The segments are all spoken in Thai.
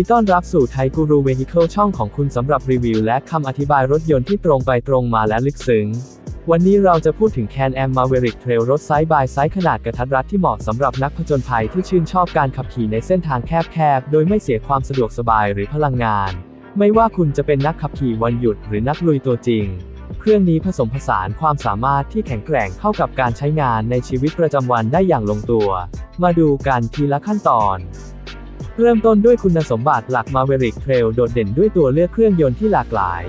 ดีต้อนรับสู่ไทยกูรูเวฮิเคิลช่องของคุณสำหรับรีวิวและคำอธิบายรถยนต์ที่ตรงไปตรงมาและลึกซึ้ง วันนี้เราจะพูดถึง Can-Am Maverick Trail รถไซส์บายไซส์ขนาดกระทัดรัดที่เหมาะสำหรับนักผจญภัยที่ชื่นชอบการขับขี่ในเส้นทางแคบๆ โดยไม่เสียความสะดวกสบายหรือพลังงาน ไม่ว่าคุณจะเป็นนักขับขี่วันหยุดหรือนักลุยตัวจริง เครื่องนี้ผสมผสานความสามารถที่แข็งแกร่งเข้ากับการใช้งานในชีวิตประจำวันได้อย่างลงตัว มาดูกันทีละขั้นตอน เริ่มต้นด้วยคุณสมบัติหลัก Maverick Trail โดดเด่นด้วยตัวเลือกเครื่องยนต์ที่หลากหลาย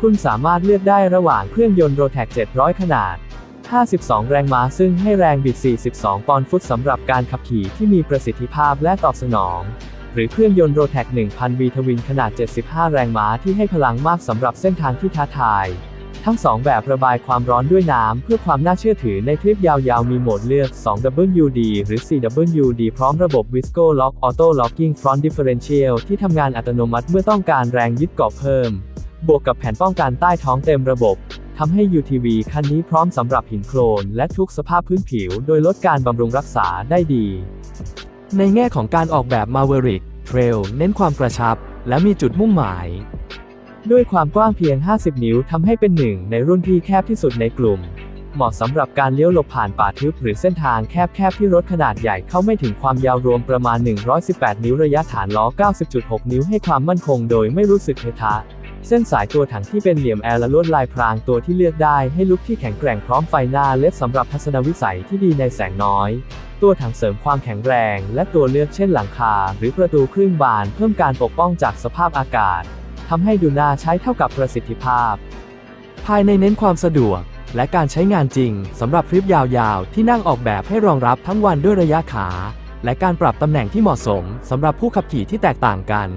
คุณสามารถเลือกได้ระหว่างเครื่องยนต์ Rotax 700 ขนาด 52 แรงม้าซึ่งให้แรงบิด 42 ปอนด์ฟุตสำหรับการขับขี่ที่มีประสิทธิภาพและตอบสนอง หรือเครื่องยนต์ Rotax 1000 V ทวินขนาด 75 แรงม้าที่ให้พลังมากสำหรับเส้นทางที่ท้าทาย ทั้ง 2 แบบระบายความร้อนด้วยน้ำ เพื่อความน่าเชื่อถือในทริปยาวๆ มีโหมดเลือก 2WD หรือ 4WD พร้อมระบบ Visco Lock Auto Locking Front Differential ที่ทำงานอัตโนมัติเมื่อต้องการแรงยึดเกาะเพิ่ม บวกกับแผ่นป้องกันใต้ท้องเต็มระบบทำให้ UTV คันนี้พร้อมสำหรับหินโคลน และทุกสภาพพื้นผิว โดยลดการบำรุงรักษาได้ดี ในแง่ของการออกแบบ Maverick Trail เน้นความกระชับ และมีจุดมุ่งหมาย ด้วยความกว้างเพียง 50 นิ้วทำให้เป็นหนึ่งในรุ่นที่แคบที่สุดในกลุ่ม เหมาะสำหรับการเลี้ยวหลบผ่านป่าทึบหรือเส้นทางแคบๆที่รถขนาดใหญ่เข้าไม่ถึงความยาวรวมประมาณ 118 นิ้วระยะฐานล้อ 90.6 นิ้วให้ความมั่นคงโดยไม่รู้สึกเททะเส้นสายตัวถังที่เป็นเหลี่ยมแอร์และลวดลายพรางตัวที่เลือกได้ให้ลุกที่แข็งแกร่งพร้อมไฟหน้าเล็ดสำหรับทัศนวิสัยที่ดีในแสงน้อย ตัวถังเสริมความแข็งแรง และตัวเลือกเช่นหลังคา หรือประตูครึ่งบานเพิ่มการปกป้องจากสภาพอากาศ ทำให้ดูน่าใช้เท่ากับประสิทธิภาพ ภายในเน้นความสะดวก และการใช้งานจริงสำหรับทริปยาวๆ ที่นั่งออกแบบให้รองรับทั้งวันด้วยระยะขา และการปรับตำแหน่งที่เหมาะสมสำหรับผู้ขับขี่ที่แตกต่างกัน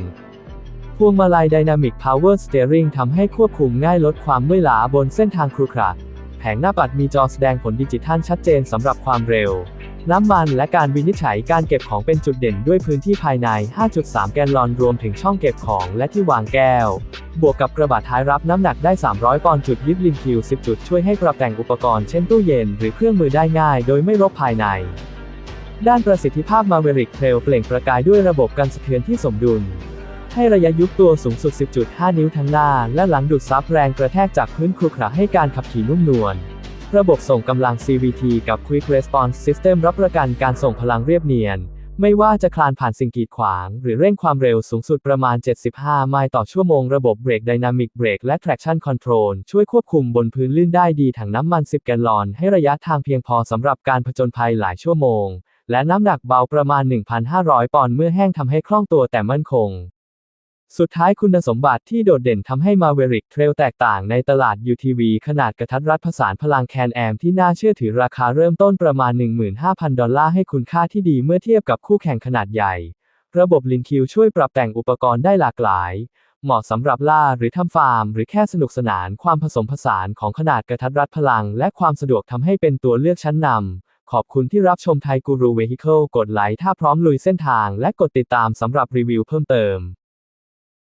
พวงมาลัย Dynamic Power Steering ทำให้ควบคุมง่ายลดความเมื่อยล้าบนเส้นทางครุขระแผงหน้าปัดมีจอแสดงผลดิจิทัลชัดเจนสำหรับความเร็ว น้ำมันและการวินิจฉัยการเก็บของเป็นจุดเด่นด้วยพื้นที่ภายใน 5.3 แกลลอนรวมถึงช่องเก็บของและที่วางแก้ว บวกกับกระบะท้ายรับน้ำหนักได้ 300 ปอนด์จุดยึดลินคิว 10 จุดช่วยให้ปรับแต่งอุปกรณ์เช่นตู้เย็นหรือเครื่องมือได้ง่ายโดยไม่รบภายใน ด้านประสิทธิภาพ Maverick Trail เปล่งประกายด้วยระบบกันสะเทือนที่สมดุล ให้ระยะยุบตัวสูงสุด 10.5 นิ้วทั้งหน้า และหลังดูดซับแรงกระแทกจากพื้นครุขระให้การขับขี่นุ่มนวล ระบบส่งกำลัง CVT กับ Quick Response System รับประกันการส่งพลังเรียบเนียน ไม่ว่าจะคลานผ่านสิ่งกีดขวาง หรือเร่งความเร็วสูงสุดประมาณ 75 ไมล์ต่อชั่วโมง ระบบเบรก Dynamic Brake และ Traction Control ช่วยควบคุมบนพื้นลื่นได้ดีถังน้ำมัน 10 แกลลอน ให้ระยะทางเพียงพอสำหรับการผจญภัยหลายชั่วโมง และน้ำหนักเบาประมาณ 1,500 ปอนด์เมื่อแห้งทำให้คล่องตัวแต่มั่นคง สุดท้ายคุณสมบัติที่โดดเด่นทำให้ Maverick Trail แตกต่างในตลาด UTV ขนาดกระทัดรัดผสานพลัง Can-Am ที่น่าเชื่อถือราคาเริ่มต้นประมาณ 15,000 ดอลลาร์ให้คุณค่าที่ดีเมื่อเทียบกับคู่แข่งขนาดใหญ่ ระบบลินคิวช่วยปรับแต่งอุปกรณ์ได้หลากหลาย เหมาะสำหรับล่าหรือทำฟาร์ม หรือแค่สนุกสนานความผสมผสานของขนาดกระทัดรัดพลัง และความสะดวกทำให้เป็นตัวเลือกชั้นนำขอบคุณที่รับชมไทยกูรูเวฮิเคิลกดไลค์ถ้าพร้อมลุยเส้นทาง และกดติดตามสำหรับรีวิวเพิ่มเติม